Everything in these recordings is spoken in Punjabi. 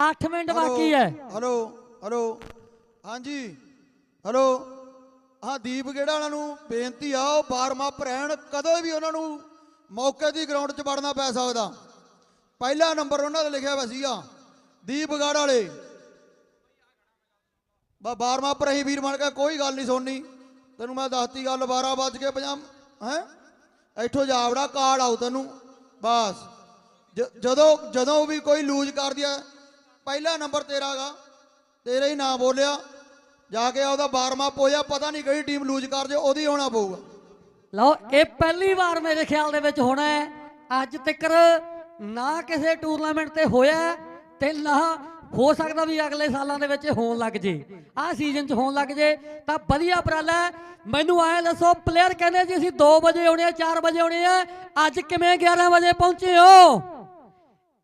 8 ਮਿੰਟ ਬਾਕੀ ਹੈ। ਹਲੋ ਹਲੋ ਹਾਂਜੀ? ਹਲੋ ਹਾਂ ਦੀਪ ਗੇੜਾ ਵਾਲਿਆਂ ਨੂੰ? ਬੇਨਤੀ ਆ ਉਹ ਵਾਰਮ-ਅਪ ਰਹਿਣ ਕਦੋਂ ਵੀ ਉਹਨਾਂ ਨੂੰ ਮੌਕੇ ਦੀ ਗਰਾਊਂਡ 'ਚ ਵੜਨਾ ਪੈ ਸਕਦਾ। ਪਹਿਲਾ ਨੰਬਰ ਉਹਨਾਂ ਦਾ ਲਿਖਿਆ ਹੋਇਆ ਸੀਗਾ ਦੀਪ ਗੜ ਵਾਲੇ। ਬਾ ਵਾਰਮ-ਅਪ ਰਹੀ ਵੀਰ ਬਣ ਕੇ ਕੋਈ ਗੱਲ ਨਹੀਂ ਸੁਣਨੀ। ਤੈਨੂੰ ਮੈਂ ਦੱਸਤੀ ਗੱਲ 12 ਵੱਜ ਕੇ 50 ਹੈ? ਇੱਥੋਂ ਜਾਵੜਾ ਕਾਰਡ ਆਉ ਤੈਨੂੰ। ਬਸ। ਜਦੋਂ ਜਦੋਂ ਵੀ ਕੋਈ ਲੂਜ਼ ਕਰ ਦਿਆ ਪਹਿਲਾ ਨੰਬਰ ਤੇਰਾਗਾ ਤੇਰਾ ਹੀ ਨਾਮ ਬੋਲਿਆ। ਜਾ ਕੇ ਉਹਦਾ ਵਾਰਮ-ਅਪ ਪਤਾ ਨਹੀਂ ਕਿਹੜੀ ਟੀਮ ਲੂਜ਼ ਕਰ ਜੇ, ਉਹਦੀ ਹੋਣਾ ਪਊਗਾ। ਲਓ, ਇਹ ਪਹਿਲੀ ਵਾਰ ਮੇਰੇ ਖਿਆਲ ਦੇ ਵਿੱਚ ਹੋਣਾ ਹੈ। ਅੱਜ ਤੱਕ ਨਾ ਕਿਸੇ ਟੂਰਨਾਮੈਂਟ ਤੇ ਹੋਇਆ ਤੇ ਨਾ ਹੋ ਸਕਦਾ ਵੀ ਅਗਲੇ ਸਾਲਾਂ ਦੇ ਵਿੱਚ ਹੋਣ ਲੱਗ ਜੇ। ਆਹ ਸੀਜ਼ਨ 'ਚ ਹੋਣ ਲੱਗ ਜੇ, ਤਾਂ ਵਧੀਆ ਉਪਰਾਲਾ ਹੈ। ਮੈਨੂੰ ਐਂ ਦੱਸੋ ਪਲੇਅਰ ਕਹਿੰਦੇ ਜੀ, ਅਸੀਂ 2 ਵਜੇ ਆਉਣੇ ਆ 4 ਵਜੇ ਆਉਣੇ ਆ। ਅੱਜ ਕਿਵੇਂ 11 ਵਜੇ ਪਹੁੰਚੇ ਹੋ?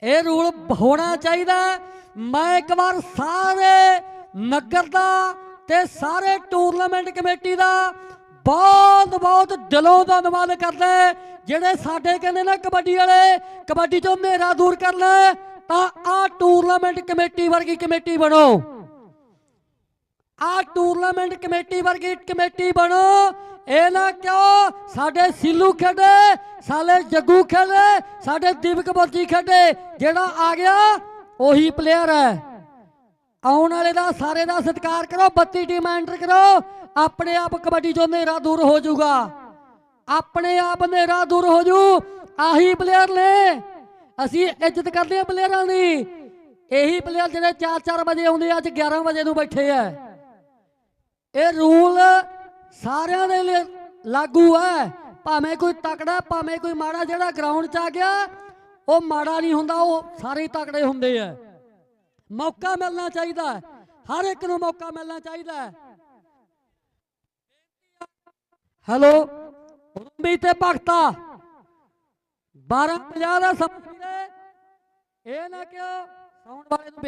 ਇਹ ਰੂਲ ਹੋਣਾ ਚਾਹੀਦਾ। ਮੈਂ ਇੱਕ ਵਾਰ ਸਾਰੇ ਨਗਰ ਦਾ ਤੇ ਸਾਰੇ ਟੂਰਨਾਮੈਂਟ ਕਮੇਟੀ ਦਾ ਬਹੁਤ ਬਹੁਤ ਦਿਲੋਂ ਧੰਨਵਾਦ ਕਰਦਾ। ਜਿਹੜੇ ਸਾਡੇ ਕਹਿੰਦੇ ਨਾ ਕਬੱਡੀ ਵਾਲੇ ਕਬੱਡੀ ਤੋਂ ਹਨੇਰਾ ਦੂਰ ਕਰਨਾ ਹੈ, ਤਾਂ ਆ ਟੂਰਨਾਮੈਂਟ ਕਮੇਟੀ ਵਰਗੀ ਕਮੇਟੀ ਬਣੋ। ਆ ਟੂਰਨਾਮੈਂਟ ਕਮੇਟੀ ਵਰਗੀ ਕਮੇਟੀ ਬਣੋ। ਇਹ ਨਾ ਕਿਉਂ? ਸਾਡੇ ਸਿੱਲੂ ਖੇਡੇ ਸਾਡੇ ਜੱਗੂ ਖੇਡੇ ਸਾਡੇ ਦੀਪਕ ਬੱਜੀ ਖੇਡੇ। ਜਿਹੜਾ ਆ ਗਿਆ ਉਹੀ ਪਲੇਅਰ ਹੈ। ਆਉਣ ਵਾਲੇ ਦਾ, ਸਾਰੇ ਦਾ ਸਤਿਕਾਰ ਕਰੋ 32 ਟੀਮ ਐਂਟਰ ਕਰੋ। ਆਪਣੇ ਆਪ ਕਬੱਡੀ ਚੋਂ ਹਨੇਰਾ ਦੂਰ ਹੋ ਜਾਊਗਾ। ਆਪਣੇ ਆਪ ਹਨੇਰਾ ਦੂਰ ਹੋ ਜੂ ਆਹੀ ਪਲੇਅਰ ਨੇ। ਅਸੀਂ ਇੱਜ਼ਤ ਕਰਦੇ ਆ ਪਲੇਅਰਾਂ ਦੀ। ਇਹੀ ਪਲੇਅਰ ਜਿਹੜੇ 4-4 ਵਜੇ ਆਉਂਦੇ ਅੱਜ 11 ਵਜੇ ਨੂੰ ਬੈਠੇ ਆ। ਇਹ ਰੂਲ ਸਾਰਿਆਂ ਦੇ ਲਈ ਲਾਗੂ ਹੈ। ਭਾਵੇਂ ਕੋਈ ਤਕੜਾ, ਭਾਵੇਂ ਕੋਈ ਮਾੜਾ, ਜਿਹੜਾ ਗਰਾਊਂਡ 'ਚ ਆ ਗਿਆ ਉਹ ਮਾੜਾ ਨਹੀਂ ਹੁੰਦਾ, ਉਹ ਸਾਰੇ ਤਕੜੇ ਹੁੰਦੇ ਆ। ਮੌਕਾ ਮਿਲਣਾ ਚਾਹੀਦਾ ਹਰ ਇੱਕ ਨੂੰ ਮੌਕਾ ਮਿਲਣਾ ਚਾਹੀਦਾ ਹੈ। ਹੈਲੋ ਰੰਬੀ ਤੇ ਭਗਤਾ। 1250 ਦਾ ਸਮਾਂ ਇਹ ਨਾ ਕਿਉਂ ਸਾਊਂਡ ਵਾਲੇ ਨੂੰ